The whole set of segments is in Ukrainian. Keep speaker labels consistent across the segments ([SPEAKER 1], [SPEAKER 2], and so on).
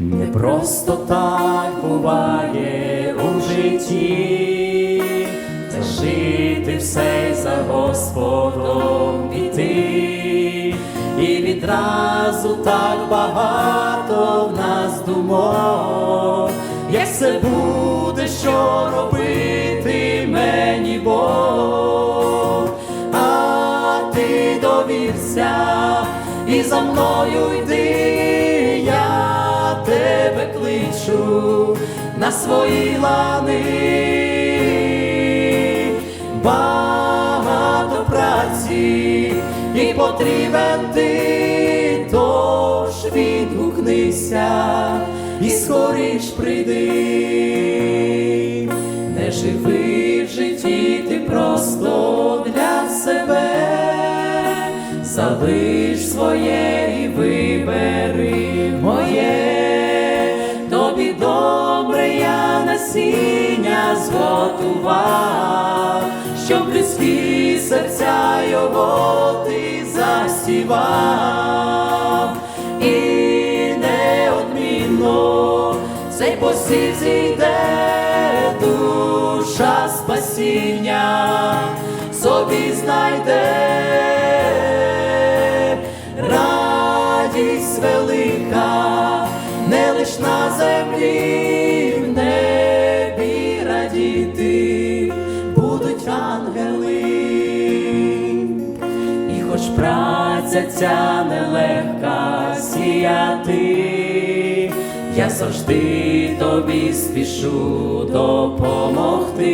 [SPEAKER 1] Не просто так буває у житті, та жити все за Господом іти, і відразу так багато в нас думок, як це буде, що робити мені Бог, а ти довірся і за мною йди, кличу на свої лани. Багато праці і потрібен ти, тож відгукнися і скоріш прийди, не живи в житті ти просто для себе, залиш своє і вибери я насіння зготував, щоб людські серця його ти засівав, і неодмінно цей посів зійде душа спасіння. Собі знайде радість велика, не лиш на землі, хоч праця ця нелегка сіяти, я завжди тобі спішу допомогти,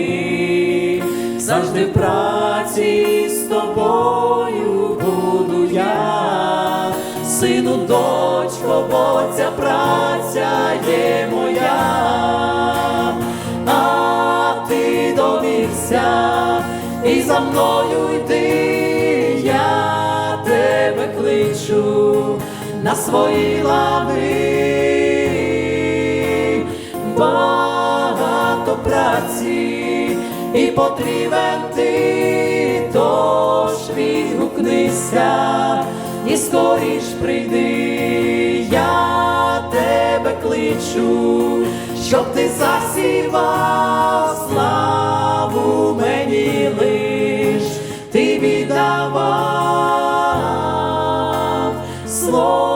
[SPEAKER 1] завжди праці з тобою буду я, сину, дочко, бо ця праця є моя, а ти довірся і за мною йди, на свої лави, багато праці і потрібен ти, тож відгукнися і скоріш прийди, я тебе кличу, щоб ти засівав славу мені лиш, ти віддавав слово.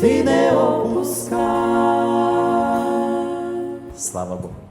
[SPEAKER 1] ти не опускав, Слава Богу.